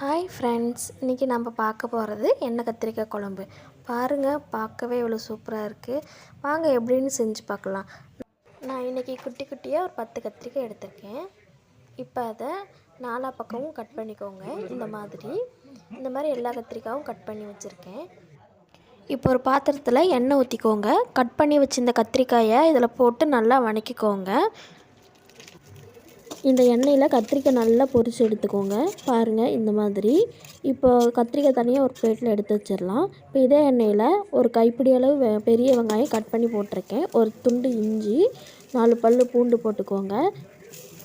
Hi friends இன்றைக்கி நம்ம பார்க்க போகிறது எண்ணெய் கத்திரிக்காய் குழம்பு. பாருங்கள் பார்க்கவே இவ்வளோ சூப்பராக இருக்குது வாங்க எப்படின்னு செஞ்சு பார்க்கலாம். நான் இன்றைக்கி குட்டி குட்டியாக ஒரு பத்து கத்திரிக்காய் எடுத்திருக்கேன். இப்போ அதை நாலா பக்கமும் கட் பண்ணிக்கோங்க இந்த மாதிரி. இந்த மாதிரி எல்லா கத்திரிக்காயும் கட் பண்ணி வச்சுருக்கேன். இப்போ ஒரு பாத்திரத்தில் எண்ணெய் ஊற்றிக்கோங்க கட் பண்ணி வச்சிருந்த கத்திரிக்காயை இதில் போட்டு நல்லா வணக்கிக்கோங்க. இந்த எண்ணெயில் கத்திரிக்காய் நல்லா பொரிச்சு எடுத்துக்கோங்க. பாருங்கள் இந்த மாதிரி. இப்போ கத்திரிக்காய் தனியாக ஒரு பிளேட்டில் எடுத்து வச்சிடலாம். இப்போ இதே எண்ணெயில் ஒரு கைப்பிடி அளவு வெ பெரிய வெங்காயம் கட் பண்ணி போட்டிருக்கேன். ஒரு துண்டு இஞ்சி நாலு பல் பூண்டு போட்டுக்கோங்க.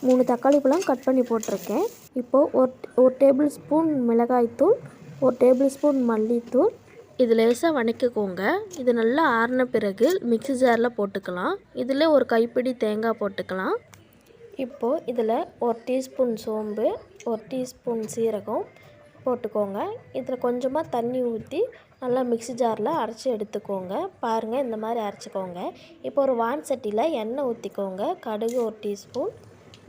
மூணு தக்காளி பழம் கட் பண்ணி போட்டிருக்கேன். இப்போது ஒரு ஒரு டேபிள் ஸ்பூன் மிளகாய்த்தூள் ஒரு டேபிள் ஸ்பூன் மல்லித்தூள். இது லேசாக வணக்கிக்கோங்க. இது நல்லா ஆறின பிறகு மிக்ஸி ஜாரில் போட்டுக்கலாம். இதில் ஒரு கைப்பிடி தேங்காய் போட்டுக்கலாம். இப்போது இதில் ஒரு டீஸ்பூன் சோம்பு ஒரு டீஸ்பூன் சீரகம் போட்டுக்கோங்க. இதில் கொஞ்சமாக தண்ணி ஊற்றி நல்லா மிக்ஸி ஜாரில் அரைச்சி எடுத்துக்கோங்க. பாருங்கள் இந்த மாதிரி அரைச்சிக்கோங்க. இப்போ ஒரு வான் சட்டியில் எண்ணெய் ஊற்றிக்கோங்க. கடுகு ஒரு டீஸ்பூன்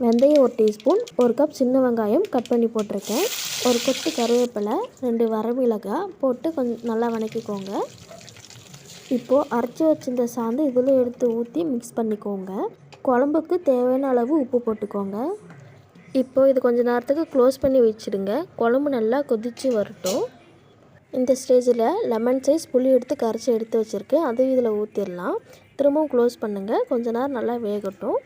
வெந்தயம் ஒரு டீஸ்பூன் ஒரு கப் சின்ன வெங்காயம் கட் பண்ணி போட்டிருக்கேன். ஒரு கொத்து கருவேப்பிலை ரெண்டு வரமிளகாய் போட்டு கொஞ்சம் நல்லா வணக்கிக்கோங்க. இப்போது அரைச்சி வச்சிருந்த சாந்து இதில் எடுத்து ஊற்றி மிக்ஸ் பண்ணிக்கோங்க. குழம்புக்கு தேவையான அளவு உப்பு போட்டுக்கோங்க. இப்போ இது கொஞ்ச நேரத்துக்கு க்ளோஸ் பண்ணி வச்சுடுங்க. குழம்பு நல்லா கொதித்து வரட்டும். இந்த ஸ்டேஜில் லெமன் சைஸ் புளி எடுத்து கரைச்சி எடுத்து வச்சுருக்கேன். அதையும் இதில் ஊற்றிடலாம் திரும்பவும் க்ளோஸ் பண்ணுங்கள் கொஞ்ச நேரம் நல்லா வேகட்டும்.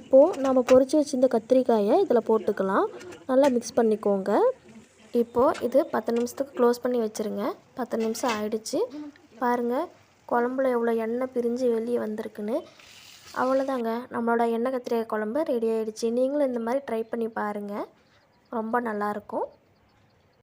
இப்போது நம்ம பொரித்து வச்சுருந்த கத்திரிக்காயை இதில் போட்டுக்கலாம். நல்லா மிக்ஸ் பண்ணிக்கோங்க. இப்போது இது பத்து நிமிஷத்துக்கு க்ளோஸ் பண்ணி வச்சுருங்க. பத்து நிமிஷம் ஆயிடுச்சு. பாருங்கள் குழம்புல எவ்வளோ எண்ணெய் பிரிஞ்சு வெளியே வந்திருக்குன்னு. அவ்வளோதாங்க நம்மளோட எண்ணெய் கத்திரிக்காய் குழம்பு ரெடி ஆகிடுச்சி நீங்களும் இந்த மாதிரி ட்ரை பண்ணி பாருங்கள் ரொம்ப நல்லாயிருக்கும்